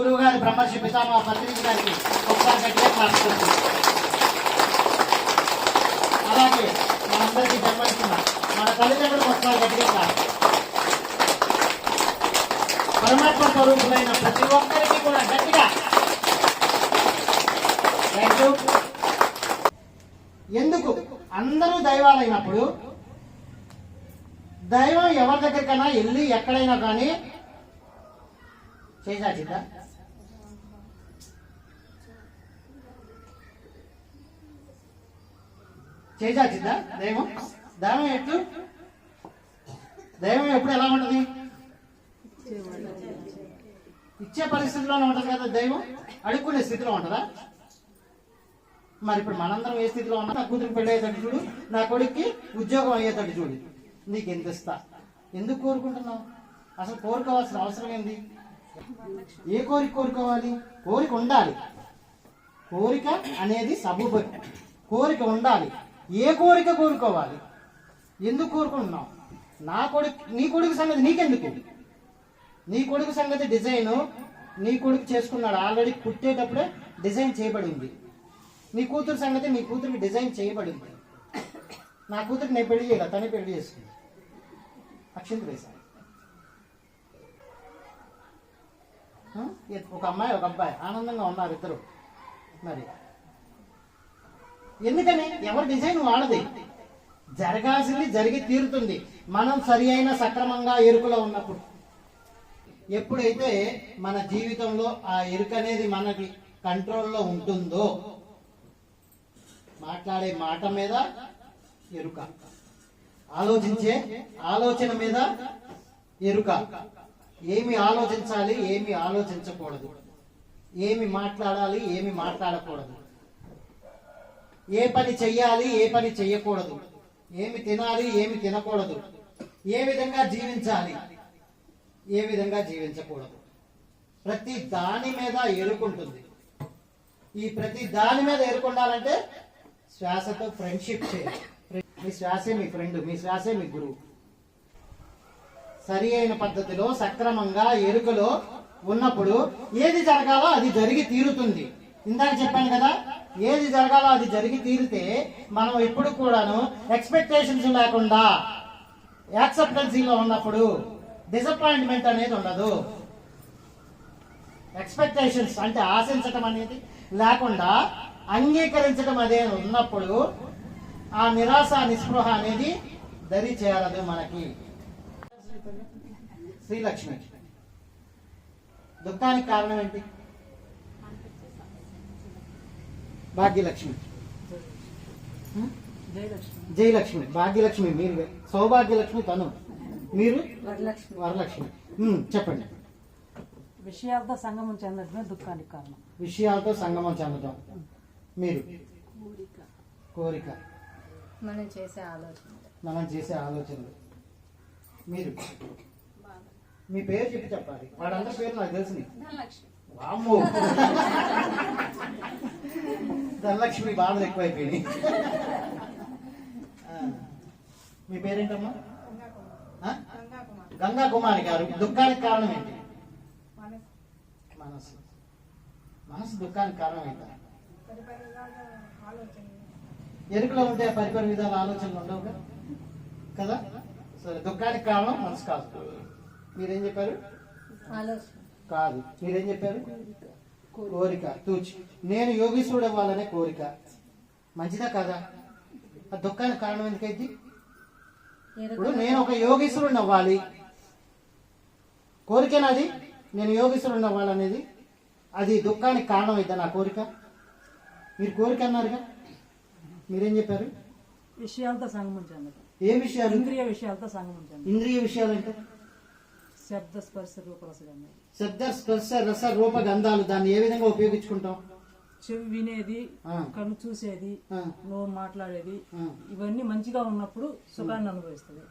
గురువు గారి బ్రహ్మర్షి పితామహ పత్రిక గారికి ఒకసారి గట్టిగా క్లాస్ అలాగే మనందరికీ జన్మనిస్తున్న మన తల్లిదండ్రులకు ఒకసారి గట్టిగా క్లాస్ పరమాత్మ స్వరూపులైన ప్రతి ఒక్కరికి కూడా గట్టిగా. ఎందుకు? అందరూ దైవాలైనప్పుడు దైవం ఎవరి దగ్గరికైనా వెళ్ళి ఎక్కడైనా కానీ చేసాచిద్దా చేసాచిద్దా దైవం? దైవం ఎట్లు దైవం ఎప్పుడు ఎలా ఉంటుంది? ఇచ్చే పరిస్థితిలోనే ఉంటుంది కదా దైవం? అడుక్కునే స్థితిలో ఉంటుందా? మరి ఇప్పుడు మనందరం ఏ స్థితిలో ఉన్నా? నా కూతురికి పెళ్ళి అయ్యేటట్టు చూడు నా కొడుక్కి ఉద్యోగం అయ్యేటట్టు చూడు. నీకు ఎంత ఇస్తా? ఎందుకు కోరుకుంటున్నావు? అసలు కోరుకోవాల్సిన అవసరం ఏంది? ఏ కోరిక కోరుకోవాలి? కోరిక ఉండాలి. కోరిక అనేది సబూబ. కోరిక ఉండాలి. ఏ కోరిక కోరుకోవాలి? ఎందుకు కోరుకుంటున్నావు? నా కొడుకు నీ కొడుకు సంగతి నీకెందుకు? నీ కొడుకు సంగతి డిజైన్ నీ కొడుకు చేసుకున్నాడు. ఆల్రెడీ పుట్టేటప్పుడే డిజైన్ చేయబడింది. నీ కూతురు సంగతి నీ కూతురికి డిజైన్ చేయబడింది. నా కూతురికి నేను పెళ్ళి చేయాలి తనే పెళ్ళి చేసుకుంది. అక్షింత వేశాను ఒక అమ్మాయి ఒక అబ్బాయి. ఆనందంగా ఉన్నారు ఇద్దరు. మరి ఎందుకని? ఎవరి డిజైన్ వాళ్ళది? జరగాల్సింది జరిగి తీరుతుంది. మనం సరి అయిన సక్రమంగా ఎరుకలో ఉన్నప్పుడు. ఎప్పుడైతే మన జీవితంలో ఆ ఎరుక అనేది మనకి కంట్రోల్లో ఉంటుందో మాట్లాడే మాట మీద ఎరుక. ఆలోచించే ఆలోచన మీద ఎరుక. ఏమి ఆలోచించాలి ఏమి ఆలోచించకూడదు. ఏమి మాట్లాడాలి ఏమి మాట్లాడకూడదు. ఏ పని చెయ్యాలి ఏ పని చెయ్యకూడదు. ఏమి తినాలి ఏమి తినకూడదు. ఏ విధంగా జీవించాలి ఏ విధంగా జీవించకూడదు. ప్రతి దాని మీద ఎరుకుంటుంది. ఈ ప్రతి దాని మీద ఎరుకుండాలంటే శ్వాసతో ఫ్రెండ్షిప్ చేయాలి. మీ శ్వాసే మీ ఫ్రెండ్ మీ శ్వాసే మీ గురువు. సరి అయిన పద్ధతిలో సక్రమంగా ఎరుకలో ఉన్నప్పుడు ఏది జరగాలో అది జరిగి తీరుతుంది. ఇందాక చెప్పాను కదా ఏది జరగాలో అది జరిగి తీరితే మనం ఎప్పుడు కూడాను ఎక్స్పెక్టేషన్స్ లేకుండా యాక్సెప్టెన్సీలో ఉన్నప్పుడు డిసప్పాయింట్మెంట్ అనేది ఉండదు. ఎక్స్పెక్టేషన్స్ అంటే ఆశించటం అనేది లేకుండా అంగీకరించడం అదే ఉన్నప్పుడు ఆ నిరాశ నిస్పృహ అనేది దరి చేరదు మనకి. శ్రీలక్ష్మి దుఃఖానికి కారణం ఏంటి? భాగ్యలక్ష్మి? జయలక్ష్మి. భాగ్యలక్ష్మి. మీరు సౌభాగ్యలక్ష్మి తను. మీరు? వరలక్ష్మి. చెప్పండి. విషయార్థ సంగమం చెందడమే దుఃఖానికి కారణం. విషయాలతో సంగమం చెందడం. మీరు? కోరిక. మనం చేసే ఆలోచన మనం చేసే ఆలోచనలు. మీరు మీ పేరు చెప్పి చెప్పాలి. వాడందరి పేరు నాకు తెలుసు వామ్మో. ధనలక్ష్మి బాధలు ఎక్కువైపోయినాయి. మీ పేరేంటమ్మా? గంగా కుమారి గారు. దుఃఖానికి కారణం ఏంటి? మనసు. మనసు దుఃఖానికి కారణం ఏంటి? ఎరుకలో ఉంటే పరిపరి విధాల ఆలోచనలు ఉండవు కదా? సరే దుఃఖానికి కారణం మనసు కాదు మీరేం చెప్పారు? కాదు. మీరేం చెప్పారు? కోరిక. తూచి. నేను యోగీశ్వరుడు అవ్వాలనే కోరిక. మంచిదా కదా? ఆ దుఃఖానికి కారణం ఎందుకైంది? ఇప్పుడు నేను ఒక యోగీశ్వరుని అవ్వాలి. కోరికేనాది నేను యోగీశ్వరుని అవ్వాలనేది. అది దుఃఖానికి కారణం అయిద్దా నా కోరిక? మీరు కోరిక అన్నారుగా? మీరేం చెప్పారు? విషయాలతో చెందడం ఏ విషయాలు? ఇంద్రియ విషయాలతో సంగమం చెందడం ఇంద్రియ విషయాలు అంటే? శబ్ద స్పర్శ రూపరసగంధం శబ్ద స్పర్శ రస రూప గంధాలు దాన్ని ఏ విధంగా ఉపయోగించుకుంటాం? చెవి వినేది ఆ, కన్ను చూసేది నోరు మాట్లాడేది ఇవన్నీ మంచిగా ఉన్నప్పుడు సుఖాన్ని అనుభవిస్తుంది.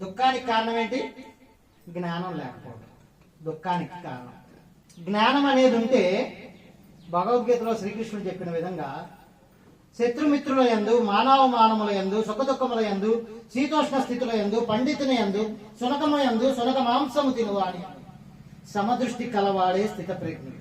దుఃఖానికి కారణం ఏంటి? జ్ఞానం లేకపోవడం. దుఃఖానికి కారణం. జ్ఞానం అనేది ఉంటే భగవద్గీతలో శ్రీకృష్ణుడు చెప్పిన విధంగా శత్రుమిత్రుల యందు మానవ మానముల యందు సుఖదుఖముల యందు శీతోష్ణ స్థితుల యందు పండితుని యందు సునకము యందు సునక మాంసము తినువాని. సమదృష్టి కలవాడే స్థిత ప్రజ్ఞుడు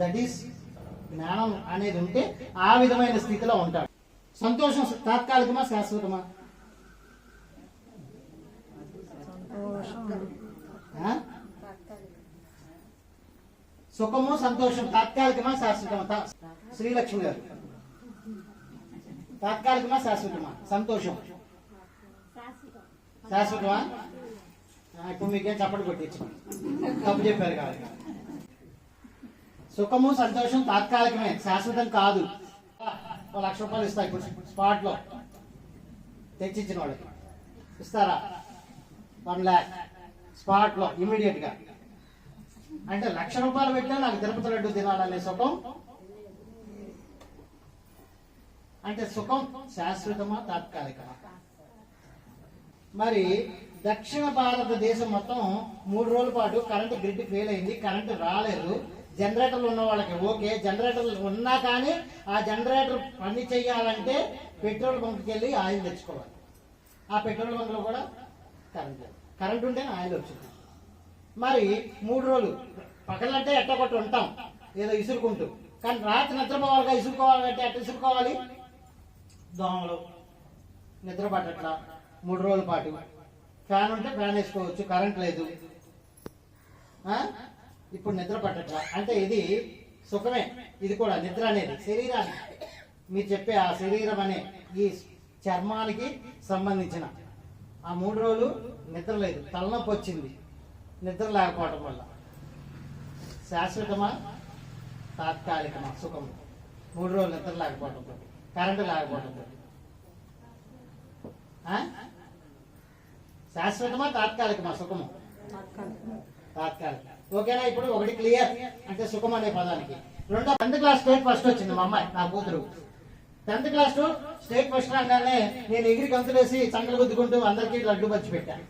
దట్ ఈస్ జ్ఞానం అనేది ఉంటే ఆ విధమైన స్థితిలో ఉంటాడు. సంతోషం తాత్కాలికమా శాశ్వతమా? సుఖము సంతోషం తాత్కాలికమా శాశ్వతమా? శ్రీలక్ష్మి గారు. తాత్కాలికమా శాశ్వతమా? సంతోషం. శాశ్వతమా? ఇప్పుడు మీకేం చప్పటి కొట్టించుకోండి. తప్పు చెప్పారు కాదు సుఖము సంతోషం తాత్కాలికమే. శాశ్వతం కాదు. లక్ష రూపాయలు ఇస్తా ఇప్పుడు స్పాట్లో తెచ్చిచ్చిన వాళ్ళకి. ఇస్తారా? వన్ ల్యాక్. స్పాట్లో ఇమీడియట్గా అంటే లక్ష రూపాయలు పెట్టినా నాకు తిరుపతి లడ్డు తినాలనే సుఖం. అంటే సుఖం శాశ్వతమా తాత్కాలికమా? మరి దక్షిణ భారతదేశం మొత్తం మూడు రోజుల పాటు కరెంటు గ్రిడ్ ఫెయిల్ అయింది కరెంటు రాలేదు. జనరేటర్లు ఉన్న వాళ్ళకి ఓకే. జనరేటర్లు ఉన్నా కానీ ఆ జనరేటర్ పని చేయాలంటే పెట్రోల్ బంక్కి వెళ్ళి ఆయిల్ తెచ్చుకోవాలి. ఆ పెట్రోల్ బంక్లో కూడా కరెంట్ లేదు. కరెంట్ ఉంటేనే ఆయిల్ వచ్చింది. మరి మూడు రోజులు. పగలంటే ఎట్టకొట్టు ఉంటాం. ఏదో ఇసురుకుంటూ. కానీ రాత్రి నిద్రపోవాలిగా ఇసురుకోవాలంటే ఎట్ట ఇసురుకోవాలి? దోమలు. నిద్ర పట్టట్లా. మూడు రోజుల పాటు. ఫ్యాన్ ఉంటే ఫ్యాన్ వేసుకోవచ్చు కరెంట్ లేదు. ఇప్పుడు నిద్ర పట్టట్లా. అంటే ఇది సుఖమే. ఇది కూడా నిద్ర అనేది శరీరాన్ని మీరు చెప్పే ఆ శరీరం అనే ఈ చర్మానికి సంబంధించిన ఆ మూడు రోజులు నిద్ర లేదు. తలనొప్పి వచ్చింది. నిద్ర లేకపోవడం వల్ల. శాశ్వతమా? తాత్కాలికమా? సుఖం మూడు రోజులు నిద్ర లేకపోవడంతో కరెంటు లేకపోవడంతో శాశ్వతమా? తాత్కాలికమా? సుఖము. తాత్కాలిక ఓకేనా? ఇప్పుడు ఒకటి క్లియర్ అంటే సుఖం అనే పదానికి. రెండో టెన్త్ క్లాస్ స్టేట్ ఫస్ట్ వచ్చింది మా అమ్మాయి నా కూతురు. టెన్త్ క్లాస్ స్టేట్ ఫస్ట్ రాగానే నేను ఎగిరి గంతులేసి చంకలు గుద్దుకుంటూ అందరికీ లడ్డు పంచి పెట్టాను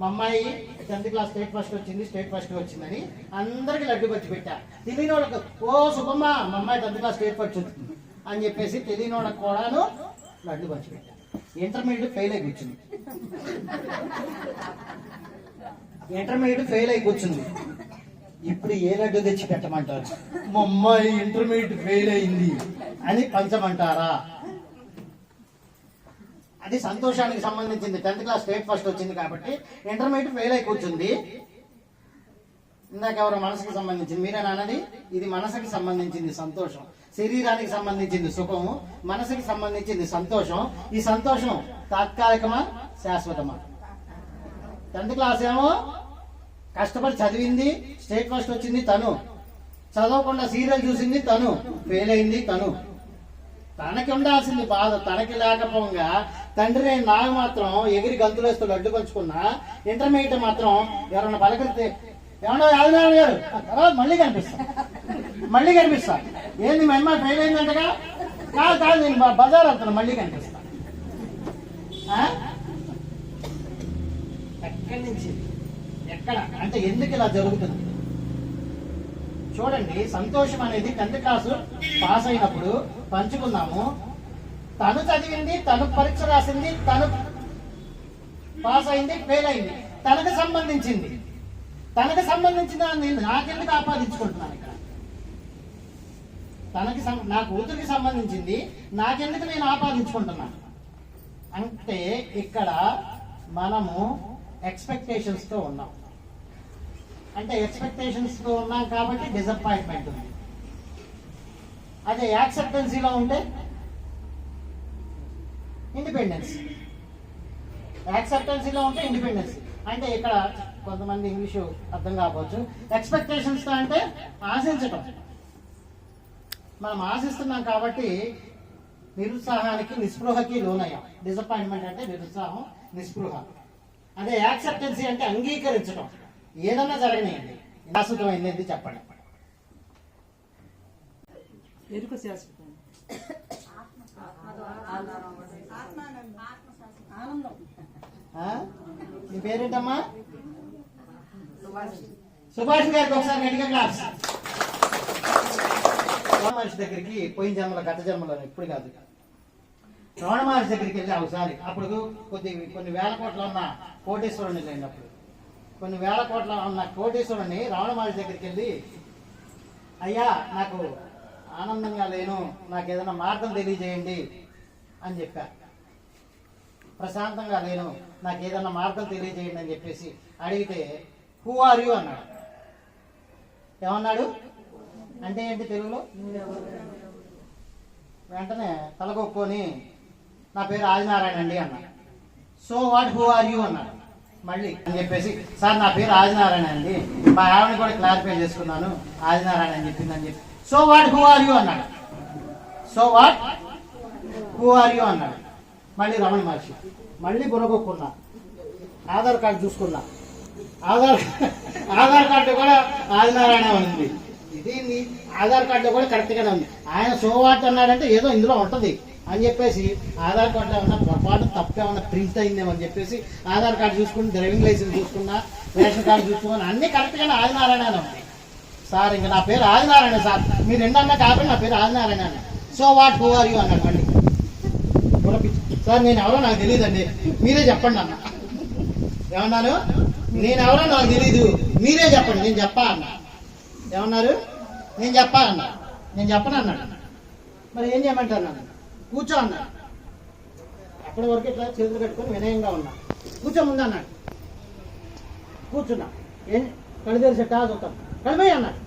మా అమ్మాయి టెన్త్ క్లాస్ స్టేట్ ఫస్ట్ వచ్చింది స్టేట్ ఫస్ట్ వచ్చిందని అందరికి లడ్డు పచ్చి పెట్టా. తెలియని వాళ్ళకి ఓ సుబ్బమ్మ మా అమ్మాయి టెన్త్ క్లాస్ స్టేట్ ఫస్ట్ వచ్చింది అని చెప్పేసి తెలియని వాళ్ళకి కూడాను లడ్డు పచ్చి పెట్టా. ఇంటర్మీడియట్ ఫెయిల్ అయి కూర్చుంది. ఇంటర్మీడియట్ ఫెయిల్ అయి కూర్చుంది. ఇప్పుడు ఏ లడ్డు తెచ్చి పెట్టమంటారు? మా అమ్మాయి ఇంటర్మీడియట్ ఫెయిల్ అయింది అని పంచమంటారా? అది సంతోషానికి సంబంధించింది. టెన్త్ క్లాస్ స్టేట్ ఫస్ట్ వచ్చింది కాబట్టి ఇంటర్మీడియట్ ఫెయిల్ అయి కూర్చుంది. ఇందాక ఎవరు మనసుకి సంబంధించింది. మీరే నాన్నది? ఇది మనసుకి సంబంధించింది సంతోషం. శరీరానికి సంబంధించింది సుఖము మనసుకి సంబంధించింది సంతోషం. ఈ సంతోషం తాత్కాలికమా శాశ్వతమా? టెన్త్ క్లాస్ ఏమో? కష్టపడి చదివింది స్టేట్ ఫస్ట్ వచ్చింది తను. చదవకుండా సీరియల్ చూసింది తను. ఫెయిల్ అయింది తను. తనకి ఉండాల్సింది బాధ తనకి లేకపోగా తండ్రి నాకు మాత్రం ఎగిరి గంతులేస్తూ లడ్డు పంచుకున్నా. ఇంటర్మీడియట్ మాత్రం ఎవరన్నా పలకరితే ఏమన్నా యాదనారాయణ గారు? తర్వాత మళ్ళీ కనిపిస్తా. మళ్ళీ కనిపిస్తా. ఏంది మా అమ్మాయి ఫెయిల్ అయిందంటగా? కాదు కాదు నేను బజార్ వెళ్తాను మళ్ళీ కనిపిస్తా. ఎక్కడి నుంచి? ఎక్కడ? అంటే ఎందుకు ఇలా జరుగుతుంది? చూడండి సంతోషం అనేది టెన్త్ క్లాస్ పాస్ అయినప్పుడు పంచుకున్నాము తను చదివింది తను పరీక్ష రాసింది తను పాస్ అయింది ఫెయిల్ అయింది. తనకు సంబంధించింది. తనకు సంబంధించిన నేను నాకెందుకు ఆపాదించుకుంటున్నాను ఇక్కడ? తనకి నా కూతురికి సంబంధించింది నాకెందుకు నేను ఆపాదించుకుంటున్నాను? అంటే ఇక్కడ మనము ఎక్స్పెక్టేషన్స్తో ఉన్నాం. అంటే ఎక్స్పెక్టేషన్స్లో ఉన్నాం కాబట్టి డిసప్పాయింట్మెంట్ ఉంది. అదే యాక్సెప్టెన్సీలో ఉంటే ఇండిపెండెన్స్ యాక్సెప్టెన్సీలో ఉంటే ఇండిపెండెన్స్ అంటే ఇక్కడ కొంతమంది ఇంగ్లీషు అర్థం కాకపోవచ్చు. ఎక్స్పెక్టేషన్స్తో అంటే ఆశించటం. మనం ఆశిస్తున్నాం కాబట్టి నిరుత్సాహానికి నిస్పృహకి లోనయ్యాం. డిసప్పాయింట్మెంట్ అంటే నిరుత్సాహం నిస్పృహ. అదే యాక్సెప్టెన్సీ అంటే అంగీకరించడం ఏదన్నా జరగనియండి. శాశ్వతమైంది ఏంటి చెప్పండి. ఎరుక శాశ్వతం ఆ? నీ పేరేంటమ్మా? సుభాష్ గారికి ఒకసారి గట్టిగా క్లాస్ రమణ మహర్షి దగ్గరికి పోయిన జన్మలో గత జన్మలో ఇప్పుడు కాదు. రమణ మహర్షి దగ్గరికి వెళ్ళి ఒకసారి అప్పుడు కొద్ది కొన్ని వేల కోట్ల ఉన్న కోటేశ్వరుని లేనప్పుడు కొన్ని వేల కోట్ల ఉన్న కోటేశ్వరుని రావణ మహర్షి దగ్గరికి వెళ్ళి అయ్యా నాకు ఆనందంగా లేను నాకు ఏదైనా మార్గం తెలియజేయండి అని చెప్పా. ప్రశాంతంగా లేను నాకు ఏదైనా మార్గం తెలియజేయండి అని చెప్పేసి అడిగితే హూ ఆర్ యూ అన్నాడు. ఏమన్నాడు? అంటే ఏంటి తెలుగులో? వెంటనే తలకొక్కొని నా పేరు ఆదినారాయణ అండి అన్నాడు so what who are you అన్నాడు. మళ్ళీ అని చెప్పేసి సార్ నా పేరు ఆదినారాయణ అండి. మా ఆవిడని కూడా క్లారిఫై చేసుకున్నాను. ఆదినారాయణ అని చెప్పింది అని చెప్పి. So what who are you అన్నాడు. So what who are you అన్నాడు. మళ్ళీ రమణ మహర్షి మళ్ళీ బుర్రగొక్కున్నా ఆధార్ కార్డు చూసుకున్నా. ఆధార్ ఆధార్ కార్డు కూడా ఆదినారాయణ ఉంది. ఇది ఆధార్ కార్డు కూడా కరెక్ట్గానే ఉంది. ఆయన సో వాట్ అన్నాడంటే ఏదో ఇందులో ఉంటుంది. అని చెప్పేసి ఆధార్ కార్డులో ఉన్న పొరపాటు తప్పేమన్నా ప్రింట్ అయిందేమో అని చెప్పేసి ఆధార్ కార్డు చూసుకుని డ్రైవింగ్ లైసెన్స్ చూసుకున్నా రేషన్ కార్డు చూసుకున్నా అన్ని కరెక్ట్గానే ఆదినారాయణ అని సార్ ఇంకా నా పేరు ఆదినారాయణ సార్. మీరు రెండు అన్నా కాబట్టి నా పేరు Adinarayana so what who are you అన్నాడు మళ్ళీ. సార్ నేను ఎవరో నాకు తెలియదండి. మీరే చెప్పండి అన్న. ఏమన్నాను నేను ఎవరో నాకు తెలీదు. మీరే చెప్పండి. నేను చెప్పా అన్న. ఏమన్నారు? నేను చెప్పా అన్న. నేను చెప్పను అన్నాడు. మరి ఏం చేయమంటారు నన్ను? కూర్చో అన్నాడు అప్పటి వరకు ఇట్లా చేతులు కట్టుకొని వినయంగా ఉన్నా. కూర్చో ముందు అన్నాడు. కూర్చున్నా. ఏం? కళ్ళు తెరిచి చూద్దాం. కడిపోయి అన్నాడు.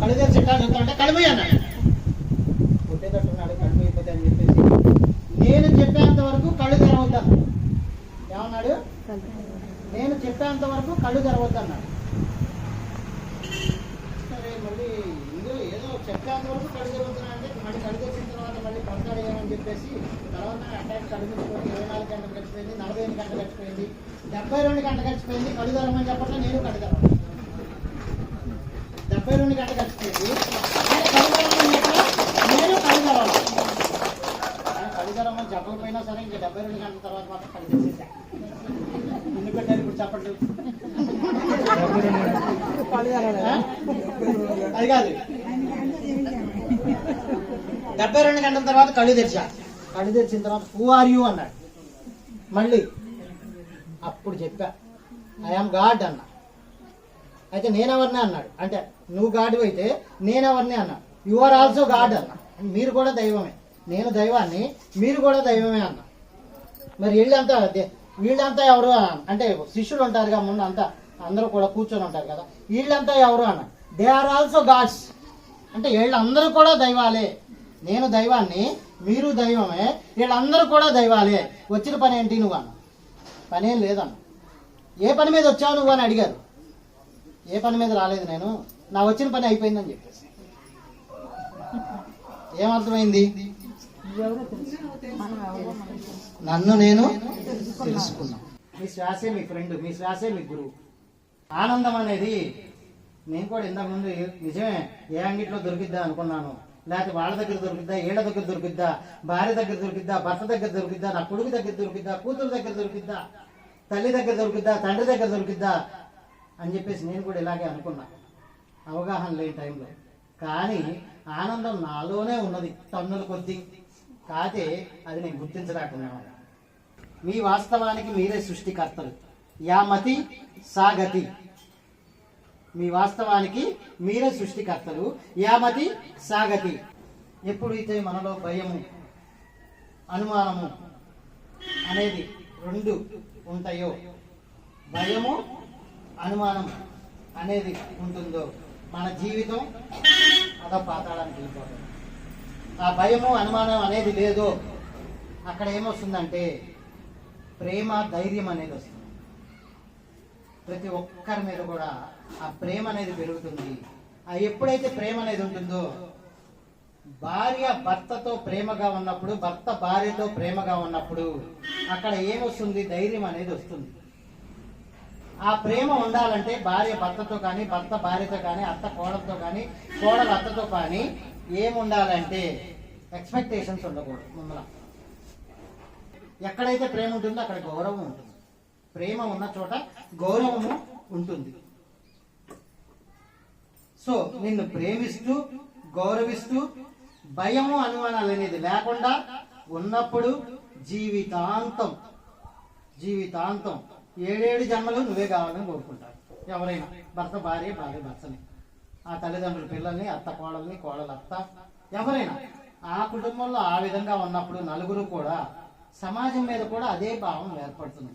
కళ్ళు తెరిచి చూద్దాం అంటే కడిపోయి అన్నాడు. కొట్టేటట్టున్నాడు కడిపోయిపోతే అని చెప్పేసి. నేను చెప్పేంత వరకు కళ్ళు తెరవద్దన్నాడు. ఏమన్నాడు? నేను చెప్పేంత వరకు కళ్ళు తెరవద్దన్నాడు. సరే మళ్ళీ ఇందులో ఏదో చెప్పేంత వరకు కళ్ళు తెరవద్దు అంటే మళ్ళీ కళ్ళు తెచ్చి మళ్ళీ పడతాడేమని చెప్పేసి తర్వాత అటాక్ తెచ్చుకొని ఇరవై నాలుగు గంటలు గడిచిపోయింది నలభై ఎనిమిది గంటలు గడిచిపోయింది డెబ్బై రెండు గంటలు గడిచిపోయింది తెరవమని చెప్పట్లా నేను తెరవాలి డెబ్బై రెండు గంటలు గడిచిపోయింది నేను కళ్ళు తెరవమని చెప్పకపోయినా సరే ఇంకా డెబ్బై రెండు గంటల తర్వాత మాత్రం తెరిచేసా ఎందుకంటే ఇప్పుడు చెప్పండి? ఆ? అది కాదు. డెబ్బై రెండు గంటల తర్వాత కళ్ళు తెరిచా. కళ్ళు తెరిచిన తర్వాత హూ ఆర్ యూ అన్నాడు. మళ్ళీ అప్పుడు చెప్పా. ఐఎమ్ గాడ్ అన్న. అయితే నేనెవరినే అన్నాడు. అంటే నువ్వు గాడు అయితే నేనెవరినే అన్నా. యు ఆర్ ఆల్సో గాడ్ అన్న. మీరు కూడా దైవమే. నేను దైవాన్ని మీరు కూడా దైవమే అన్న. మరి వీళ్ళంతా దే- వీళ్ళంతా ఎవరు? అంటే శిష్యులు ఉంటారుగా ముందు అంతా. అందరూ కూడా కూర్చొని ఉంటారు కదా. వీళ్ళంతా ఎవరు అన్న. దే ఆర్ ఆల్సో గాడ్స్ అంటే వీళ్ళందరూ కూడా దైవాలే. నేను దైవాన్ని మీరు దైవమే వీళ్ళందరూ కూడా దైవాలే. వచ్చిన పని ఏంటి నువ్వు అన్న పని ఏం లేదన్న. ఏ పని మీద వచ్చావు నువ్వు అని అడిగారు. ఏ పని మీద రాలేదు నేను. నా వచ్చిన పని అయిపోయిందని చెప్పేసి. ఏమర్థమైంది? నన్ను నేను తెలుసుకున్నా. మీ శ్వాసే మీ ఫ్రెండ్ మీ శ్వాసే మీ గురువు. ఆనందం అనేది నేను కూడా ఇంతకుముందు నిజమే ఏ అంగిట్లో దొరికిద్దా అనుకున్నాను. లేకపోతే వాళ్ళ దగ్గర దొరికిద్దా ఏళ్ళ దగ్గర దొరికిద్దా భార్య దగ్గర దొరికిద్దా భర్త దగ్గర దొరికిద్దా నా కొడుకు దగ్గర దొరికిద్దా కూతురు దగ్గర దొరికిద్దా తల్లి దగ్గర దొరికిద్దా తండ్రి దగ్గర దొరికిద్దా అని చెప్పేసి నేను కూడా ఇలాగే అనుకున్నా. అవగాహన లేని టైంలో. కానీ ఆనందం నాలోనే ఉన్నది తన్నుల కొద్దీ. కాతే అది నేను గుర్తించలేకున్నాను మీ వాస్తవానికి మీరే సృష్టికర్తలు. యామతి సాగతి. మీ వాస్తవానికి మీరే సృష్టికర్తలు. యామతి సాగతి. ఎప్పుడైతే మనలో భయము అనుమానము అనేది రెండు ఉంటాయో భయము అనుమానం అనేది ఉంటుందో మన జీవితం అదో పాతాళానికి వెళ్ళిపోతుంది. ఆ భయము అనుమానం అనేది లేదో అక్కడ ఏమొస్తుందంటే ప్రేమ ధైర్యం అనేది వస్తుంది. ప్రతి ఒక్కరి మీద కూడా ఆ ప్రేమ అనేది పెరుగుతుంది. ఆ ఎప్పుడైతే ప్రేమ అనేది ఉంటుందో భార్య భర్తతో ప్రేమగా ఉన్నప్పుడు భర్త భార్యతో ప్రేమగా ఉన్నప్పుడు అక్కడ ఏమొస్తుంది? ధైర్యం అనేది వస్తుంది. ఆ ప్రేమ ఉండాలంటే భార్య భర్తతో కానీ భర్త భార్యతో కానీ అత్త కోడలతో కానీ కోడలు అత్తతో కానీ ఏముండాలంటే ఎక్స్పెక్టేషన్స్ ఉండకూడదు. ముందర ఎక్కడైతే ప్రేమ ఉంటుందో అక్కడ గౌరవం ఉంటుంది. ప్రేమ ఉన్న చోట గౌరవము ఉంటుంది. సో నిన్ను ప్రేమిస్తూ గౌరవిస్తూ భయము అనుమానాలు అనేది లేకుండా ఉన్నప్పుడు జీవితాంతం జీవితాంతం ఏడేడు జన్మలు నువ్వే కావాలని కోరుకుంటారు. ఎవరైనా భర్త భార్య భార్య భర్తని ఆ తల్లిదండ్రుల పిల్లల్ని అత్త కోడల్ని కోడలు అత్త ఎవరైనా ఆ కుటుంబంలో ఆ విధంగా ఉన్నప్పుడు నలుగురు కూడా సమాజం మీద కూడా అదే భావం ఏర్పడుతుంది.